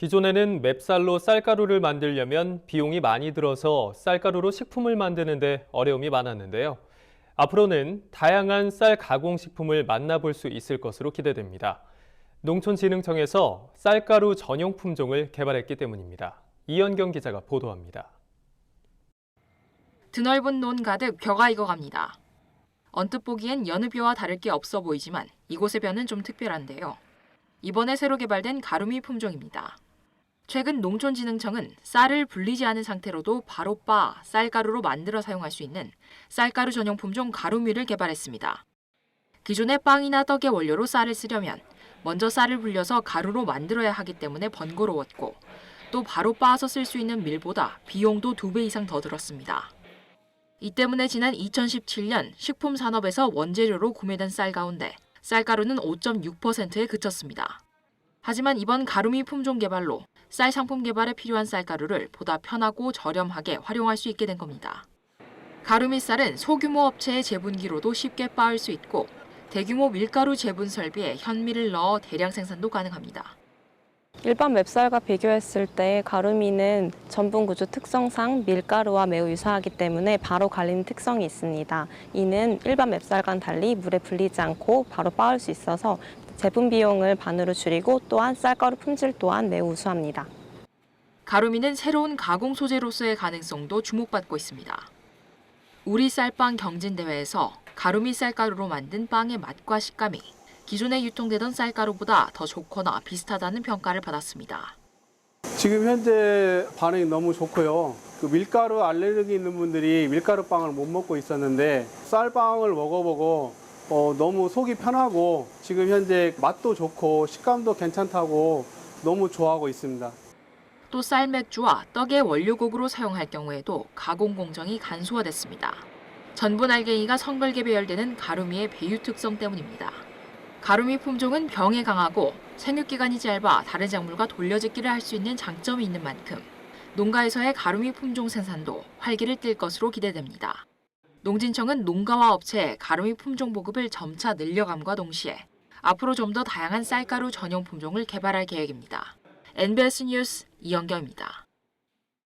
기존에는 맵쌀로 쌀가루를 만들려면 비용이 많이 들어서 쌀가루로 식품을 만드는데 어려움이 많았는데요. 앞으로는 다양한 쌀 가공 식품을 만나볼 수 있을 것으로 기대됩니다. 농촌진흥청에서 쌀가루 전용 품종을 개발했기 때문입니다. 이현경 기자가 보도합니다. 드넓은 논 가득 벼가 익어갑니다. 언뜻 보기엔 여느 벼와 다를 게 없어 보이지만 이곳의 벼는 좀 특별한데요. 이번에 새로 개발된 가루미 품종입니다. 최근 농촌진흥청은 쌀을 불리지 않은 상태로도 바로 빻아 쌀가루로 만들어 사용할 수 있는 쌀가루 전용 품종 가루미를 개발했습니다. 기존의 빵이나 떡의 원료로 쌀을 쓰려면 먼저 쌀을 불려서 가루로 만들어야 하기 때문에 번거로웠고 또 바로 빻아서 쓸 수 있는 밀보다 비용도 두 배 이상 더 들었습니다. 이 때문에 지난 2017년 식품 산업에서 원재료로 구매된 쌀 가운데 쌀가루는 5.6%에 그쳤습니다. 하지만 이번 가루미 품종 개발로 쌀 상품 개발에 필요한 쌀가루를 보다 편하고 저렴하게 활용할 수 있게 된 겁니다. 가루미 쌀은 소규모 업체의 제분기로도 쉽게 빻을 수 있고 대규모 밀가루 제분 설비에 현미를 넣어 대량 생산도 가능합니다. 일반 맵쌀과 비교했을 때 가루미는 전분 구조 특성상 밀가루와 매우 유사하기 때문에 바로 갈리는 특성이 있습니다. 이는 일반 맵쌀과는 달리 물에 불리지 않고 바로 빻을 수 있어서 제품 비용을 반으로 줄이고 또한 쌀가루 품질 또한 매우 우수합니다. 가루미는 새로운 가공 소재로서의 가능성도 주목받고 있습니다. 우리 쌀빵 경진대회에서 가루미 쌀가루로 만든 빵의 맛과 식감이 기존에 유통되던 쌀가루보다 더 좋거나 비슷하다는 평가를 받았습니다. 지금 현재 반응이 너무 좋고요. 그 밀가루 알레르기 있는 분들이 밀가루 빵을 못 먹고 있었는데 쌀빵을 먹어보고 어, 너무 속이 편하고 지금 현재 맛도 좋고 식감도 괜찮다고 너무 좋아하고 있습니다. 또 쌀맥주와 떡의 원료곡으로 사용할 경우에도 가공 공정이 간소화됐습니다. 전분 알갱이가 성별계 배열되는 가루미의 배유 특성 때문입니다. 가루미 품종은 병에 강하고 생육 기간이 짧아 다른 작물과 돌려짓기를 할 수 있는 장점이 있는 만큼 농가에서의 가루미 품종 생산도 활기를 띨 것으로 기대됩니다. 농진청은 농가와 업체에 가루미 품종 보급을 점차 늘려감과 동시에 앞으로 좀 더 다양한 쌀가루 전용 품종을 개발할 계획입니다. NBS 뉴스 이영경입니다.